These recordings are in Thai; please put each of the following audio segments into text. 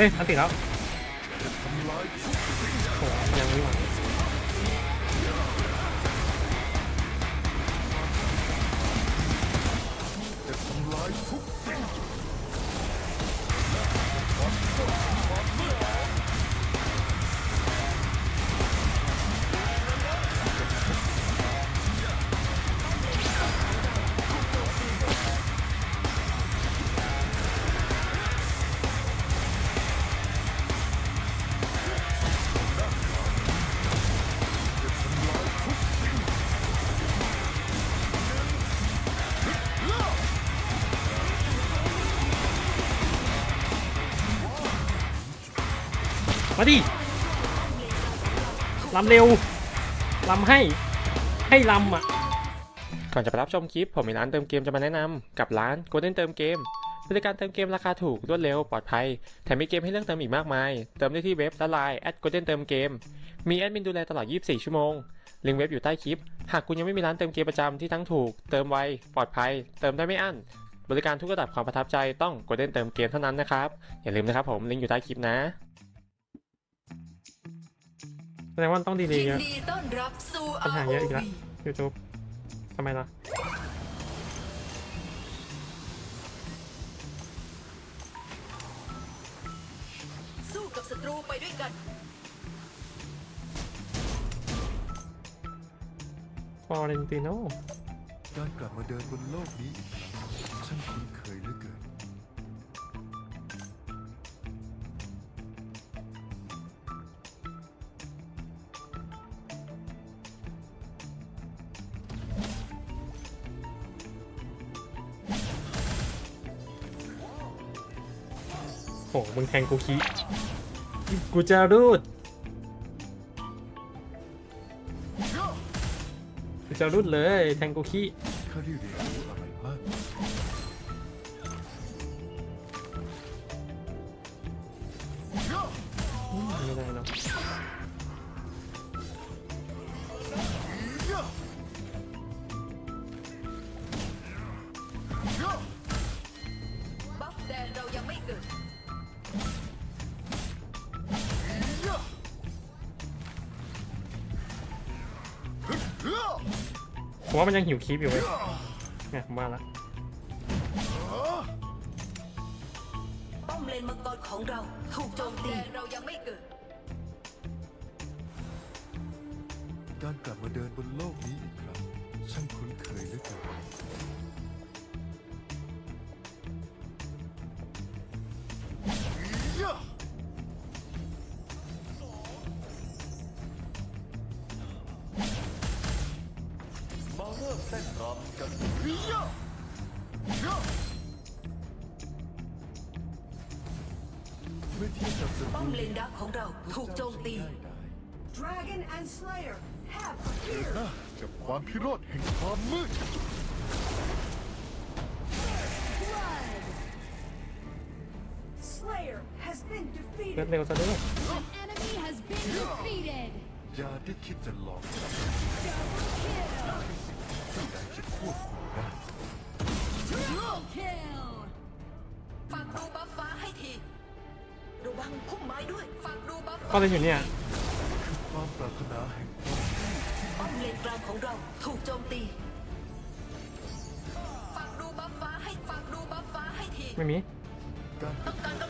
เฮ้ยอันติดแล้วโอ้ยังไม่หมด มาดิลำเร็วลำให้ให้ลำอะ ก่อนจะไปรับชมคลิป ผมมีร้านเติมเกมจะมาแนะนำกับร้าน Golden เติมเกมบริการเติมเกมราคาถูกรวดเร็วปลอดภัย แถมมีเกมให้เลือกเติมอีกมากมาย เติมได้ที่เว็บและไลน์ @golden เติมเกม มีแอดมินดูแลตลอด 24 ชั่วโมง ลิงก์เว็บอยู่ใต้คลิป หากคุณยังไม่มีร้านเติมเกมประจำที่ทั้งถูก เติมไว ปลอดภัย เติมได้ไม่อั้น บริการทุกระดับความประทับใจต้อง Golden เติมเกมเท่านั้นนะครับ อย่าลืมนะครับผม ลิงก์อยู่ใต้คลิปนะ แสดงว่าต้องดีเลยยินเยอะดีต้อนรับสู่ ปัญหาเยอะอีก ROV แล้ว YouTube ทำไมล่ะ สู้กับศัตรูไปด้วยกัน ฟอร์เรนติโน การกลับมาเดินบนโลกนี้อีก โหมึงแทงกูคีกูจะรูดกูจะรูดเลย แทงกูคี ผมว่ามันยังหิวคีบอยู่เว้ยเนี่ยผมว่าละป้อมเลนมังกรของเรา ถูกโจมตีเรายังไม่เกิด การกลับมาเดินบนโลกนี้อีกครั้งช่างคุ้นเคยเหลือเกิน ริ่มเต้นรำกันเมื่อเทียบกับศัตป้อรูมเลนดักของเราถูกโจมตีได้ได้ Dragon and Slayer have เดิน appeared. หน้ากับความพิโรธแห่งความมืด Blood. Slayer has been เลือด defeated. เร็วซะด้วย An enemy has been defeated. อย่าได้คิดจะหลอก Double kill. ที่ใดจะควบคุมได้ Triple kill. ฝากดูบัฟฟ้าให้ที ระวังพุ่มไม้ด้วยฝากดูบัฟก็ฟ้าเลยอยู่เนี่ยความปรารถนาแห่งป้อมเลนกลางของเราถูกโจมตีฝากดูบัฟฟ้าให้ฝากดูบัฟฟ้าให้ที ไม่มีการ ต้องการกำลัง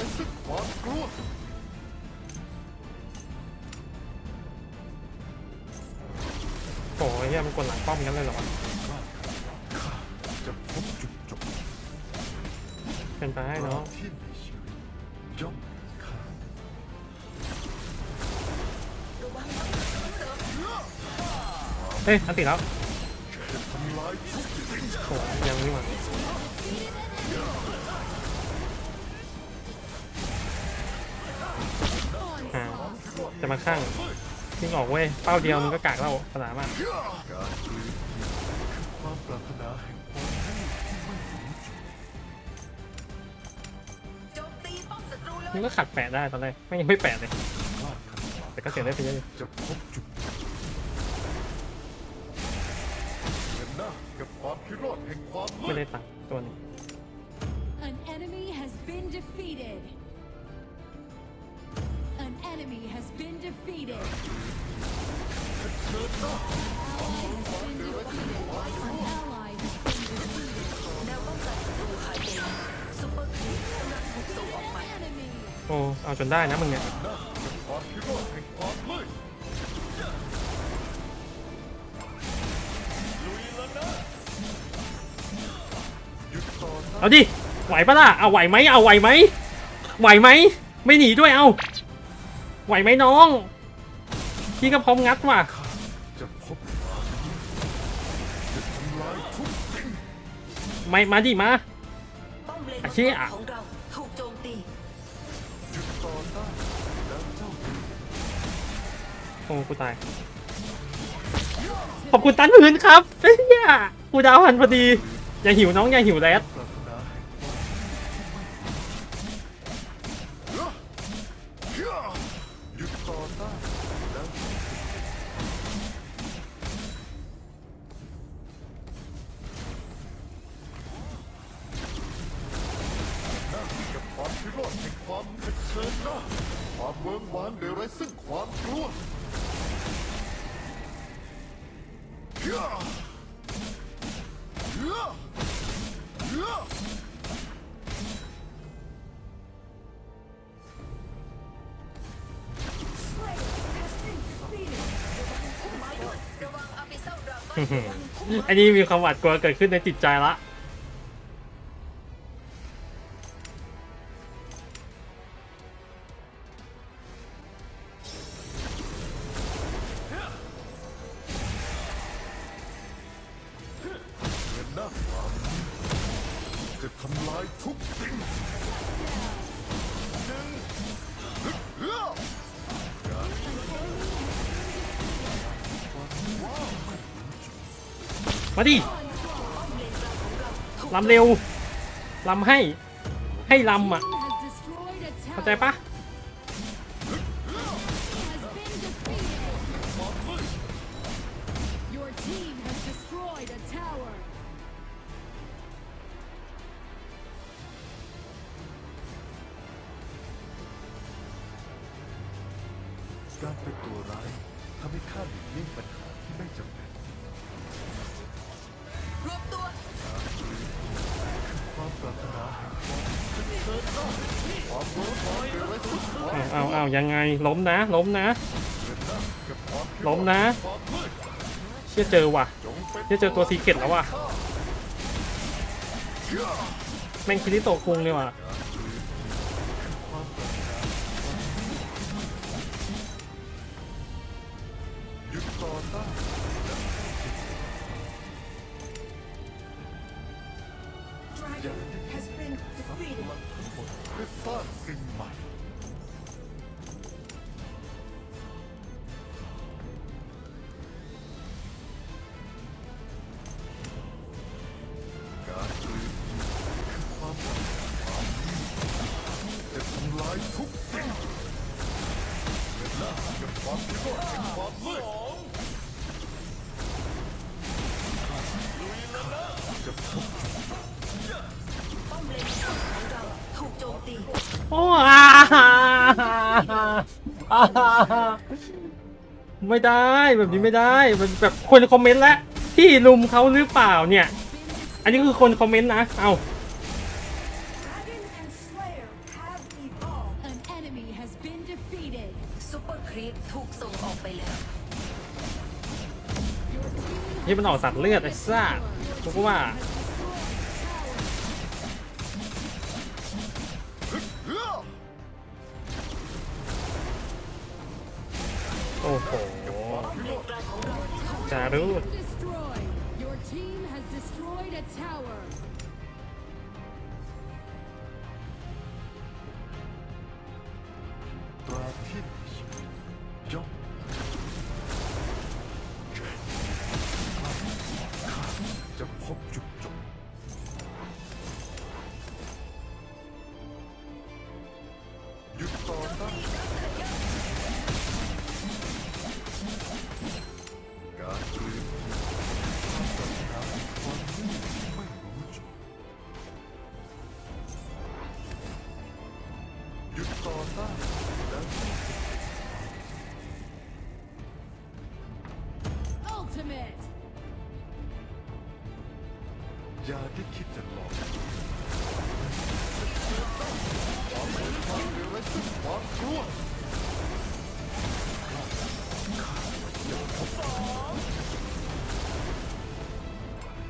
ร้อนซึ่งความกลัวโอ้ยเนี่ยมันกดหลังป้อมกันเลยเหรอวะจะพบจุดจบเป็นไปได้เนาะ ที่มีชีวิตย่อมมีค่าระวังต้องกาเฮ้ยอันติดแล้วทำลายทุกสิ่งโอ้ยยังไม่มา จะมาข้างยิงออกเว้ย เป้าเดียวมันก็กากแล้วภาษามากกานกินคือความปรารถนาแห่งความมืดที่ก็ขัดแปะได้ตอนแรกไม่ยังไม่แปะเลย แต่ก็เสียได้ไปเยอะอยู่จะพบจุดจบญหน้ากับความพิโรธแห่งความไม่ได้ตังตัวนี้ enemy has been defeated. An enemy has been defeated. An ally has been defeated. แนวป้องกันศัตรูหายไปซุปเปอร์ครีปกำลังถูกส่งออกไป enemy. โอ้ เอาจนได้นะมึงเนี่ย หน้ากับความพิโรธแห่งความมืดลุยแล้วนะหยุดต่อต้านเอาดิ ไหวปะล่ะ เอาไหวไหม เอาไหวไหม ไหวไหม ไม่หนีด้วยเอา ไหวไหมน้อง พี่ก็พร้อมงัดว่ะจะพบความมืดจะทำลายทุกสิ่งไม่มาดิมาป้อมเลนอาชีพมังกอะรของเราถูกโจมตีหยุดต่อต้านแล้วเจ้าโอ้กูตาย ขอบคุณตันพื้นครับเฮ้ยกูดาวหันพอดี อย่าหิวน้องอย่าหิวแรด กับความพิโรธแห่งความเผชิญหน้าความเมืองวานโดยไรซึ่งความกลัวเฮ้ยเฮ้ยเฮ้ย Slayer has been defeated. พุ่มไม้ด้วยระวังอาบิเซลดราก้อะอันนี้มีความหวาดกลัวเกิดขึ้นในจิตใจละ มาดิลำเร็วลำให้ให้ลำอะเข้าใจปะการเป็นตัวร้ายทำให้ข้าหลีกเลี่ยงปัญหาที่ไม่จำเป็น รวมตัวความปรารถนาความเผชิญหน้าความเมือานโดยไร้ซึ่งความเอาเอาเอายังไงล้มนะ ล้มนะ กับความพิโรธล้มนะ ความมืดเชื่อเจอว่ะจงเป็นเชื่อเจอตัวซีเกตแล้วว่ะ แม่งคิริโตะคุงเลยว่ะ ทำลายทุกสิ่งเวลากับความพิโรธแห่งความมืดจะพบป้อมเลนของเราถูกโจมตีโอ้อาไม่ได้แบบนี้ไม่ได้มันแบบคนคอมเมนต์แล้วที่ลุมเขาหรือเปล่าเนี่ย อันนี้คือคนคอมเมนต์นะ เอา ที่มันออกสัตว์เลือดไอ้ซ่ากูก็ว่าโอ้โหจารุ Your.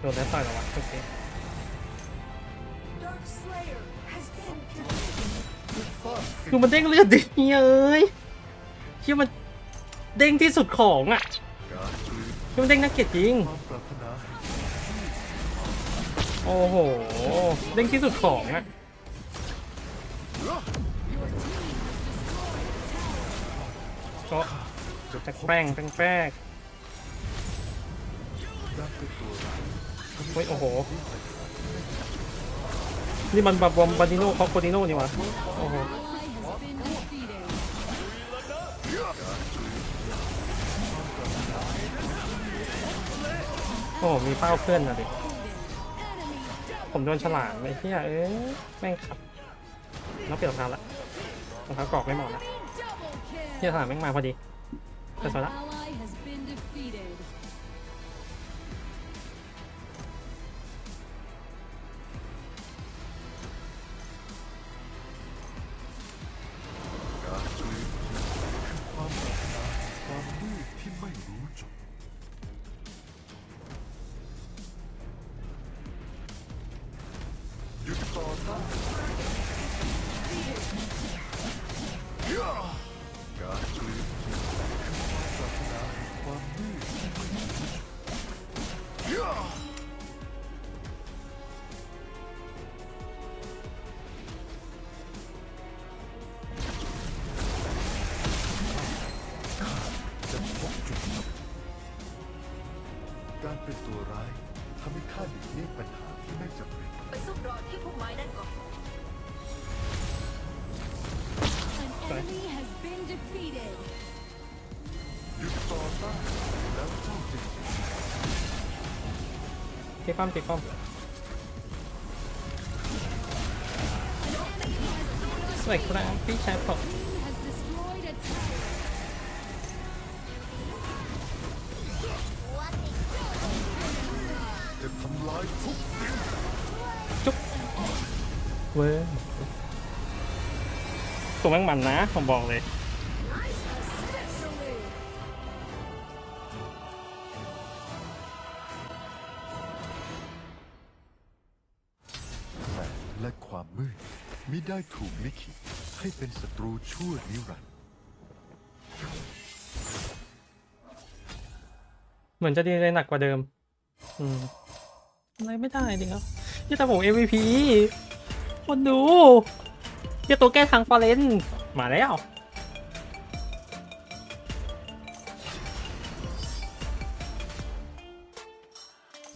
โดนแล้วต่อยเหรอวะโอเค คือมันเด้งเลือดดิเอ้ยเชื่อมันเด้งที่สุดของอะการกลืนเชื่อมันเด้งน่าเกลียดจริง โอ้โห เด้งที่สุดของอะก็จะแป้งแป้งแป้ง เฮ้ยโอ้โห นี่มันแบาบอมบาดิโน่คอโคดิโน่นี่หวะโอ้โห โอ้โหมีเป้าเพื่อนนะดิ ผมโดนฉลามไอ้เหี้ยเอ้ยแม่งขับน้องเปลี่ยนรองเท้าละรองเท้ากรอกไม่เหมาะละเหี้ยฉลามแม่งมาพอดี An That's all right. ally has been การเป็นตัวร้ายทำให้ข้าหลีกเลี่ยงปัญหาที่ไม่จำเป็น ไปซุ่มรอที่พุ่มไม้นั่นก่อน An enemy has been defeated. หยุดต่อต้านแล้วเจ้าจะเห็นตีป้อมตีป้อมสวยครับพี่ชายผม เว้ยตัวแม่งมันนะผมบอกเลย แสงและความมืดมิได้ถูกลิขิตให้เป็นศัตรูชั่วนิรันดร์เหมือนจะดีเลยหนักกว่าเดิม อืมอะไรไม่ได้ดิครับยี่แต่ผม MVP คนดูยี่ตัวแก้ทางฟอเรนมาแล้ว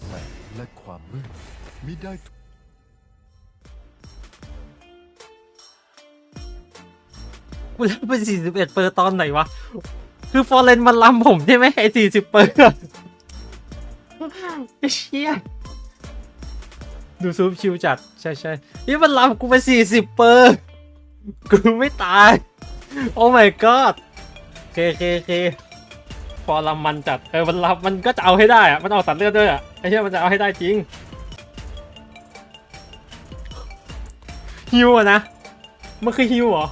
แสงและความมืดมิได้ถูกกูเล่นไปสี่สิบเอ็ดเปอร์ตอนไหนวะ คือฟอร์เรนมันลำผมใช่ไหมไอ้สี่สิบเปอร์อะไอ้เชี่ย ดูซูปชิวจัด ใช่ใช่นี่มันลำกูไปสี่สิบเปอร์กูไม่ตาย โอ้ my god เคเคเคพอลำมันจัด เออ มันลำมันก็จะเอาให้ได้อะมันออกตัดเลือดด้วยอะไอ้เชี่ยมันจะเอาให้ได้จริงฮิวอะนะ มันคือฮิวเหรอ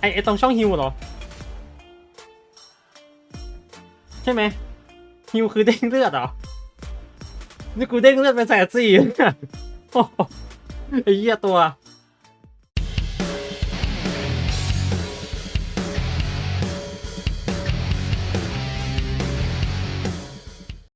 ไอไอตรงช่องฮิวเหรอ ใช่ไหมฮิวคือเด้งเลือดเหรอ นี่กูเด้งเลือดไปแสนสี่เนี่ยโอ้โหไอ้เหี้ยตัว